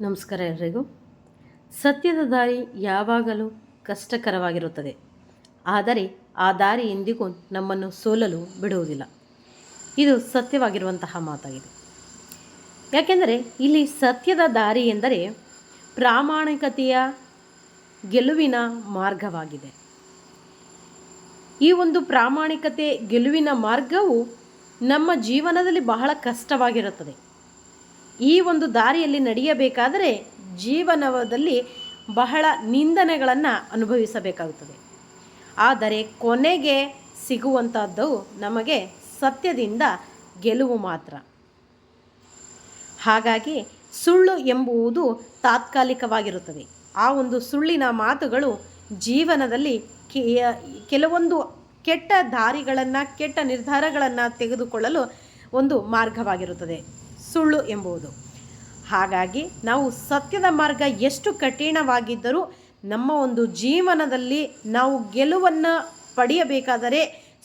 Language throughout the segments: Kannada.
ನಮಸ್ಕಾರ ಎಲ್ರಿಗೂ. ಸತ್ಯದ ದಾರಿ ಯಾವಾಗಲೂ ಕಷ್ಟಕರವಾಗಿರುತ್ತದೆ. ಆದರೆ ಆ ದಾರಿ ಎಂದಿಗೂ ನಮ್ಮನ್ನು ಸೋಲಲು ಬಿಡುವುದಿಲ್ಲ. ಇದು ಸತ್ಯವಾಗಿರುವಂತಹ ಮಾತಾಗಿದೆ. ಯಾಕೆಂದರೆ ಇಲ್ಲಿ ಸತ್ಯದ ದಾರಿ ಎಂದರೆ ಪ್ರಾಮಾಣಿಕತೆಯ ಗೆಲುವಿನ ಮಾರ್ಗವಾಗಿದೆ. ಈ ಒಂದು ಪ್ರಾಮಾಣಿಕತೆ ಗೆಲುವಿನ ಮಾರ್ಗವು ನಮ್ಮ ಜೀವನದಲ್ಲಿ ಬಹಳ ಕಷ್ಟವಾಗಿರುತ್ತದೆ. ಈ ಒಂದು ದಾರಿಯಲ್ಲಿ ನಡೆಯಬೇಕಾದರೆ ಜೀವನದಲ್ಲಿ ಬಹಳ ನಿಂದನೆಗಳನ್ನು ಅನುಭವಿಸಬೇಕಾಗುತ್ತದೆ. ಆದರೆ ಕೊನೆಗೆ ಸಿಗುವಂಥದ್ದು ನಮಗೆ ಸತ್ಯದಿಂದ ಗೆಲುವು ಮಾತ್ರ. ಹಾಗಾಗಿ ಸುಳ್ಳು ಎಂಬುವುದು ತಾತ್ಕಾಲಿಕವಾಗಿರುತ್ತದೆ. ಆ ಒಂದು ಸುಳ್ಳಿನ ಮಾತುಗಳು ಜೀವನದಲ್ಲಿ ಕೆಲವೊಂದು ಕೆಟ್ಟ ದಾರಿಗಳನ್ನು, ಕೆಟ್ಟ ನಿರ್ಧಾರಗಳನ್ನು ತೆಗೆದುಕೊಳ್ಳಲು ಒಂದು ಮಾರ್ಗವಾಗಿರುತ್ತದೆ. ಸುಳ್ಳು ಎಂಬುದು ಹಾಗಾಗಿ ನಾವು ಸತ್ಯದ ಮಾರ್ಗ ಎಷ್ಟು ಕಠಿಣವಾಗಿದ್ದರೂ ನಮ್ಮ ಒಂದು ಜೀವನದಲ್ಲಿ ನಾವು ಗೆಲುವನ್ನು ಪಡೆಯಬೇಕಾದರೆ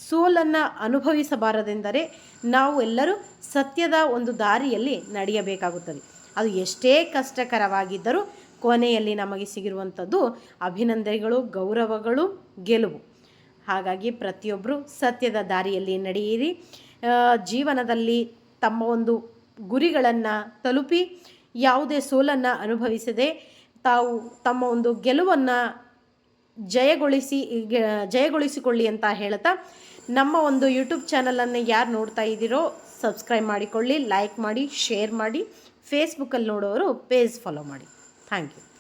ಸೋಲನ್ನು ಅನುಭವಿಸಬಾರದೆಂದರೆ ನಾವು ಎಲ್ಲರೂ ಸತ್ಯದ ಒಂದು ದಾರಿಯಲ್ಲಿ ನಡೆಯಬೇಕಾಗುತ್ತದೆ. ಅದು ಎಷ್ಟೇ ಕಷ್ಟಕರವಾಗಿದ್ದರೂ ಕೊನೆಯಲ್ಲಿ ನಮಗೆ ಸಿಗಿರುವಂಥದ್ದು ಅಭಿನಂದನೆಗಳು, ಗೌರವಗಳು, ಗೆಲುವು. ಹಾಗಾಗಿ ಪ್ರತಿಯೊಬ್ಬರು ಸತ್ಯದ ದಾರಿಯಲ್ಲಿ ನಡೆಯಿರಿ. ಜೀವನದಲ್ಲಿ ತಮ್ಮ ಒಂದು ಗುರಿಗಳನ್ನು ತಲುಪಿ ಯಾವುದೇ ಸೋಲನ್ನು ಅನುಭವಿಸದೆ ತಾವು ತಮ್ಮ ಒಂದು ಗೆಲುವನ್ನು ಜಯಗೊಳಿಸಿ ಜಯಗೊಳಿಸಿಕೊಳ್ಳಿ ಅಂತ ಹೇಳ್ತಾ ನಮ್ಮ ಒಂದು ಯೂಟ್ಯೂಬ್ ಚಾನಲನ್ನು ಯಾರು ನೋಡ್ತಾ ಇದ್ದೀರೋ ಸಬ್ಸ್ಕ್ರೈಬ್ ಮಾಡಿಕೊಳ್ಳಿ, ಲೈಕ್ ಮಾಡಿ, ಶೇರ್ ಮಾಡಿ ಫೇಸ್ಬುಕ್ಕಲ್ಲಿ ನೋಡೋರು ಪೇಜ್ ಫಾಲೋ ಮಾಡಿ. Thank you.